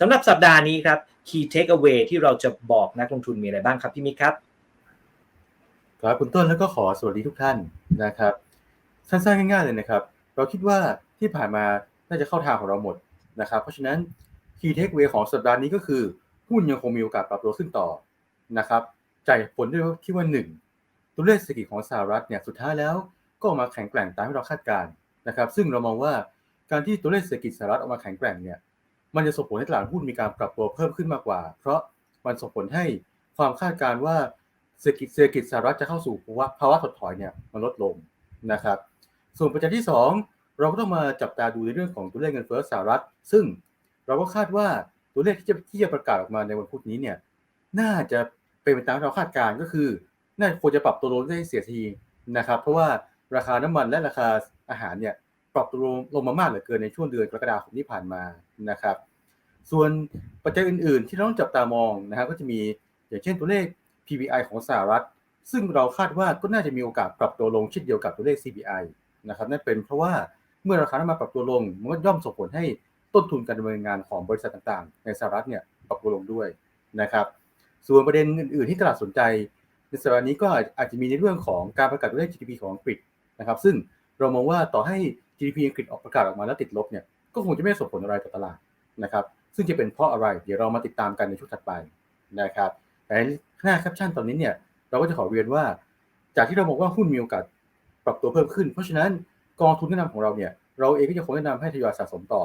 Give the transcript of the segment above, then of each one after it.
สำหรับสัปดาห์นี้ครับ key takeaway ที่เราจะบอกนักลงทุนมีอะไรบ้างครับพี่มิกครับครับคุณต้นแล้วก็ขอสวัสดีทุกท่านนะครับสั้นๆง่ายๆเลยนะครับ เราคิดว่าที่ผ่านมาน่าจะเข้าทางของเราหมดนะครับเพราะฉะนั้น key takeaway ของสัปดาห์นี้ก็คือหุ้นยังคงมีโอกาสปรับตัวขึ้นต่อนะครับใจผลด้วยที่ว่าหนึ่งตัวเลขเศรษฐกิจของสหรัฐเนี่ยสุดท้ายแล้วก็มาแข็งแกร่งตามที่เราคาดการณ์นะครับ ซึ่งเรามองว่าการที่ตัวเลขเศรษฐกิจสหรัฐออกมาแข็งแกร่งเนี่ย มันจะส่งผลให้ตลาดหุ้นมีการปรับตัวเพิ่มขึ้นมากกว่า เพราะมันส่งผลให้ความคาดการณ์ว่าเศรษฐกิจเศรษฐกิจสหรัฐจะเข้าสู่ภาวะถดถอยเนี่ยมันลดลงนะครับ ส่วนปัจจัยที่ 2 เราก็ต้องมาจับตาดูในเรื่องของตัวเลขเงินเฟ้อสหรัฐ ซึ่งเราก็คาดว่าตัวเลขที่จะที่จะประกาศออกมาในวันพุธนี้เนี่ยน่าจะเป็นไปตามที่เราคาดการณ์ก็คือ น่าควรจะปรับตัวลงได้เสียทีนะครับ เพราะว่าราคาน้ำมันและราคาอาหารเนี่ยปรับตัวลงลงมามากเหลือเกินในช่วงเดือนกรกฎาคมที่ผ่านมา นะครับ ส่วนปัจจัยอื่น ๆ ที่เราต้องจับตามองนะครับก็จะมีอย่างเช่นตัวเลข PPI ของสหรัฐ ซึ่งเราคาดว่าก็น่าจะมีโอกาสปรับตัวลงเช่นเดียวกับตัวเลข CPI นะครับนั่นเป็นเพราะว่าเมื่อราคาน้ำมันปรับตัวลงมันก็ย่อมส่งผลให้ต้นทุนการดำเนินงานของบริษัทต่างๆ ในสหรัฐเนี่ยปรับตัวลงด้วยนะครับ ส่วนประเด็นอื่น ๆ ที่ตลาดสนใจ ในสัปดาห์นี้ก็อาจจะมีในเรื่องของการประกาศตัวเลข GDP ของอังกฤษนะครับ ซึ่งเรามองว่าต่อให้ GDP อังกฤษออกประกาศออกมาแล้วติดลบเนี่ย ก็คงจะไม่ส่งผลอะไรต่อตลาดนะครับ ซึ่งจะเป็นเพราะอะไร เดี๋ยวเรามาติดตามกันในช่วงถัดไปนะครับ แต่หน้าแคปชั่นตอนนี้เนี่ย เราก็จะขอเรียนว่า จากที่เราบอกว่าหุ้นมีโอกาสปรับตัวเพิ่มขึ้น เพราะฉะนั้นกองทุนแนะนำของเราเนี่ย เราเองก็จะคงแนะนำให้ทยอยสะสมต่อ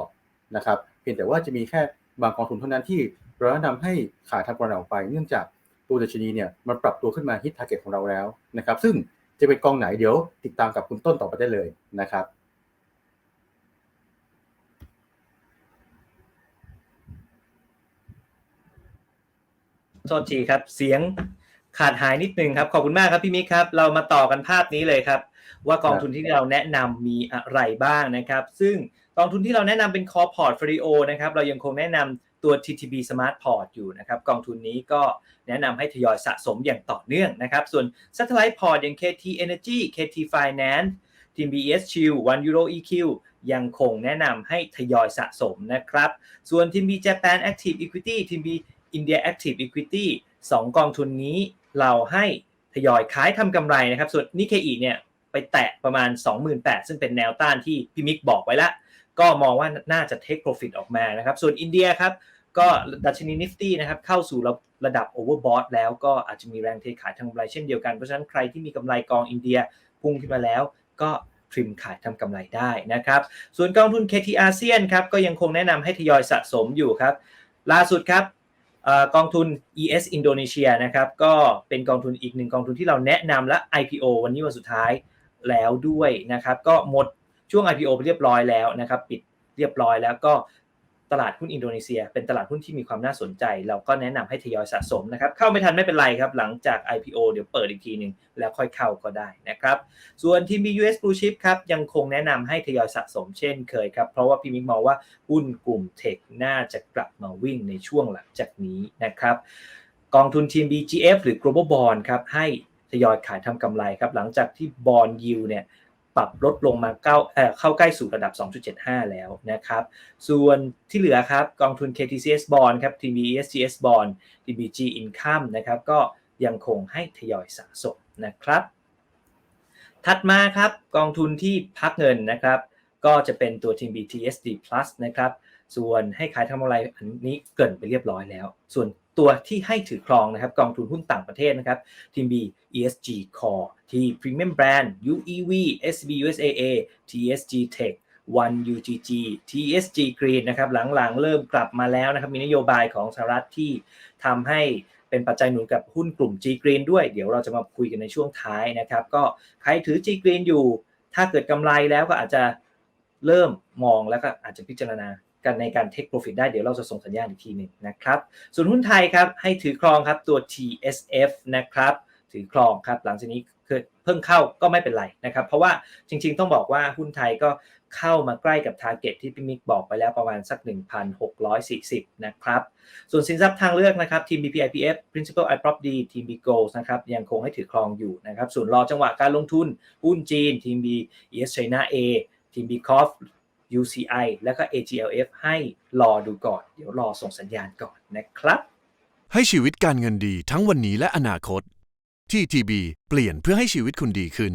นะครับ เพียงแต่ว่าจะมีแค่บางกองทุนเท่านั้นที่เราแนะนำให้ขายทำกำไรออกไป เนื่องจากตัวดัชนีเนี่ยมันปรับตัวขึ้นมาฮิตทาร์เก็ตของเราแล้วนะครับ ซึ่งจะเป็นกองไหนเดี๋ยวติดตามกับคุณต้นต่อไปได้เลยนะครับ โทษทีครับ เสียงขาดหายนิดนึงครับ ขอบคุณมากครับพี่มิกครับ เรามาต่อกันภาพนี้เลยครับ ว่ากองทุนที่เราแนะนำมีอะไรบ้างนะครับ ซึ่งกองทุนที่เราแนะนำเป็น Core Portfolio นะครับ เรายังคงแนะนำตัว TTB Smart Port อยู่นะครับ กองทุนนี้ก็แนะนำให้ทยอยสะสมอย่างต่อเนื่องนะครับ ส่วน Satellite Port อย่าง KT Energy KT Finance ทีม BES Shield One Euro EQ ยังคงแนะนำให้ทยอยสะสมนะครับ ส่วนทีม B Japan Active Equity ทีม B India Active Equity 2 กองทุนนี้เราให้ทยอยขายทำกำไรนะครับ ส่วนนิเคอีเนี่ยไปแตะประมาณ 28,000 ซึ่งเป็นแนวต้านที่พี่มิกบอกไว้แล้วก็มองว่าน่าจะ take profit ออกมานะครับ ส่วนอินเดียครับ ก็ดัชนีนิฟตี้นะครับเข้าสู่ระดับ overbought แล้วก็อาจจะมีแรงเทขายทางกำไรเช่นเดียวกัน เพราะฉะนั้นใครที่มีกำไรกองอินเดียพุ่งขึ้นมาแล้วก็ทริมขายทำกำไรได้นะครับ ส่วนกองทุน KT อาเซียนครับก็ยังคงแนะนำให้ทยอยสะสมอยู่ครับ ล่าสุดครับ กองทุน ES Indonesia นะครับก็เป็นกองทุนอีกหนึ่งกองทุนที่เราแนะนำและ IPO วันนี้วันสุดท้ายแล้วด้วยนะครับ ก็หมดช่วง IPO ไปเรียบร้อยแล้วนะครับ ปิดเรียบร้อยแล้วก็ ตลาดหุ้นอินโดนีเซีย เป็นตลาดหุ้นที่มีความน่าสนใจ เราก็แนะนำให้ทยอยสะสมนะครับ เข้าไม่ทันไม่เป็นไรครับ หลังจาก IPO เดี๋ยวเปิดอีกทีหนึ่งแล้วค่อยเข้าก็ได้นะครับ ส่วนทีม US Blue Chip ครับ ยังคงแนะนำให้ทยอยสะสมเช่นเคยครับ เพราะว่าพี่มิกมองว่าหุ้นกลุ่มเทคน่าจะกลับมาวิ่งในช่วงหลังจากนี้นะครับ กองทุนทีม BGF หรือ Global Bond ครับให้ทยอยขายทำกำไรครับหลังจากที่บอลยิวเนี่ย ปรับลดลงมาเก้าเอ่อเข้าใกล้สู่ระดับ 2.75 แล้วนะครับ ส่วนที่เหลือครับกองทุน KTCS Bond ครับ TBSGS Bond TBG Income นะครับก็ยังคงให้ทยอยสะสมนะครับ ถัดมาครับกองทุนที่พักเงินนะครับ ก็จะเป็นตัวทีม BTSD Plus นะครับ ส่วนให้ขายทำอะไรอันนี้เกินไปเรียบร้อยแล้ว ส่วน ตัวที่ให้ถือครองนะครับกองทุนหุ้นต่างประเทศนะครับทีม B ESG Core ที่ Premium Brand UEV SB USAA TSG Tech One UGG TSG Green นะครับหลังๆ เริ่มกลับมาแล้วนะครับมีนโยบายของสหรัฐที่ทำให้เป็นปัจจัยหนุนกับหุ้นกลุ่ม G Green ด้วยเดี๋ยวเราจะมาคุยกันในช่วงท้ายนะครับก็ใครถือ G Green อยู่ ถ้าเกิดกำไรแล้วก็อาจจะเริ่มมองแล้วก็อาจจะพิจารณา กันในการเทคโปรฟิตได้เดี๋ยวเราจะส่งสัญญาณอีกทีหนึ่งนะครับ ส่วนหุ้นไทยครับให้ถือครองครับตัว TSF นะครับถือครองครับหลังจากนี้เพิ่งเข้าก็ไม่เป็นไรนะครับ เพราะว่าจริงๆ ต้องบอกว่าหุ้นไทยก็เข้ามาใกล้กับทาร์เก็ตที่พี่มิกบอกไปแล้วประมาณสัก 1,640 นะครับ ส่วนสินทรัพย์ทางเลือกนะครับทีม BPIPF Principal i p r o p D ทีม B Gold นะครับยังคงให้ถือครองอยู่นะครับส่วนรอจังหวะการลงทุนหุ้นจีนทีม B ES China A ทีม B c o f UCI แล้วก็ AGLF ให้รอดูก่อน เดี๋ยวรอส่งสัญญาณก่อนนะครับ ให้ชีวิตการเงินดีทั้งวันนี้และอนาคตที่ TB เปลี่ยนเพื่อให้ชีวิตคุณดีขึ้น